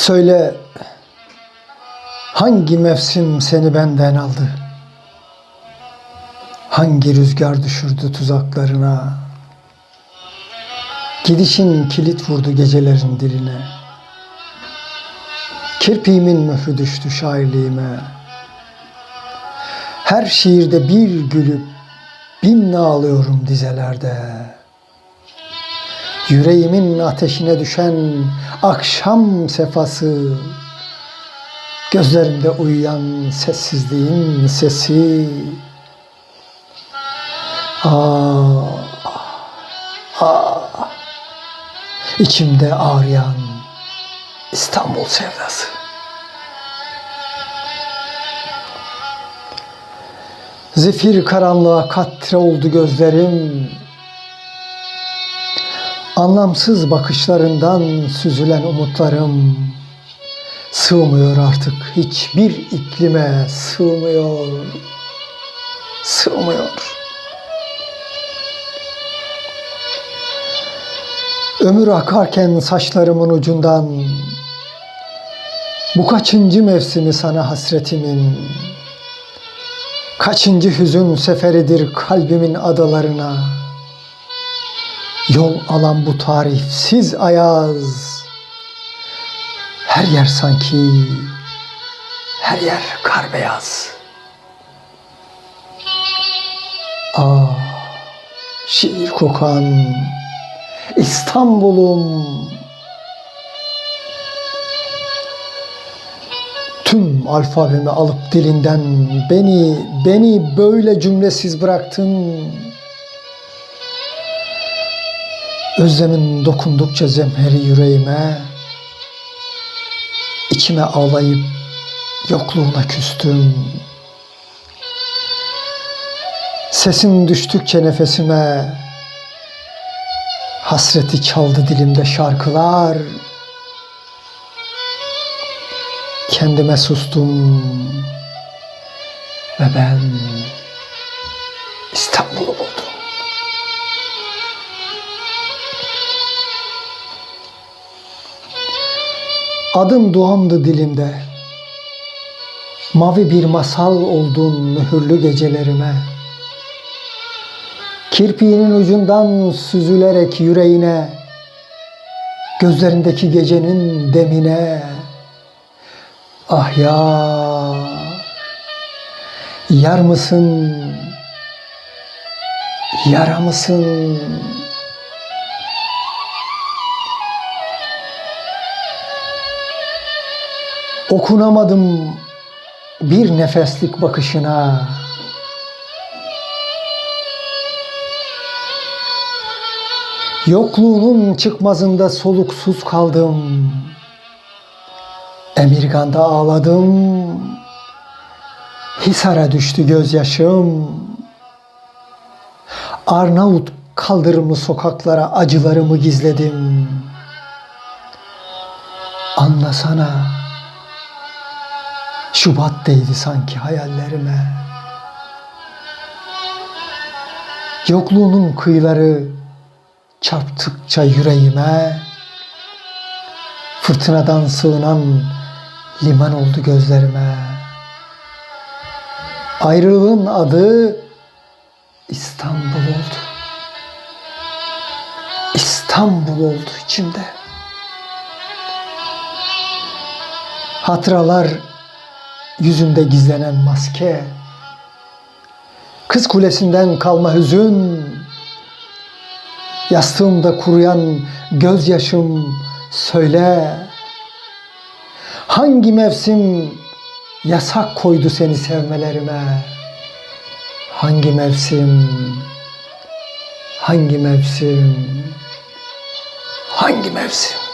Söyle hangi mevsim seni benden aldı? Hangi rüzgar düşürdü tuzaklarına? Gidişin kilit vurdu gecelerin diline. Kirpiğimin mührü düştü şairliğime. Her şiirde bir gülüp bin ağlıyorum dizelerde. Yüreğimin ateşine düşen akşam sefası Gözlerimde uyuyan sessizliğin sesi Ah, ah, içimde ağrıyan İstanbul sevdası. Zifir karanlığa katre oldu gözlerim. Anlamsız bakışlarından süzülen umutlarım sığmıyor artık hiçbir iklime sığmıyor. Sığmıyor. Ömür akarken saçlarımın ucundan bu kaçıncı mevsimi sana hasretimin Kaçıncı hüzün seferidir kalbimin adalarına Yol alan bu tarifsiz ayaz. Her yer sanki her yer kar beyaz. Ah şiir kokan İstanbul'um. Tüm alfabemi alıp dilinden beni, beni böyle cümlesiz bıraktın. Özlemin dokundukça zemheri yüreğime, içime ağlayıp yokluğuna küstüm. Sesin düştükçe nefesime, hasreti çaldı dilimde şarkılar. Kendime sustum ve ben İstanbul'u buldum. Adın duamdı dilimde. Mavi bir masal oldun mühürlü gecelerime. Kirpiğinin ucundan süzülerek yüreğine, gözlerindeki gecenin demine, Ah ya Yar mısın Yara mısın Okunamadım bir nefeslik bakışına Yokluğunun çıkmazında soluksuz kaldım Emirgan'da ağladım. Hisar'a düştü gözyaşım. Arnavut kaldırımlı sokaklara acılarımı gizledim. Anlasana. Şubat değdi sanki hayallerime. Yokluğunun kıyıları çarptıkça yüreğime fırtınadan sığınan liman oldu gözlerime. Ayrılığın adı İstanbul oldu. İstanbul oldu içimde. Hatıralar yüzünde gizlenen maske. Kız kulesinden kalma hüzün. Yastığımda kuruyan gözyaşım söyle. Hangi mevsim yasak koydu seni sevmelerime? Hangi mevsim? Hangi mevsim? Hangi mevsim?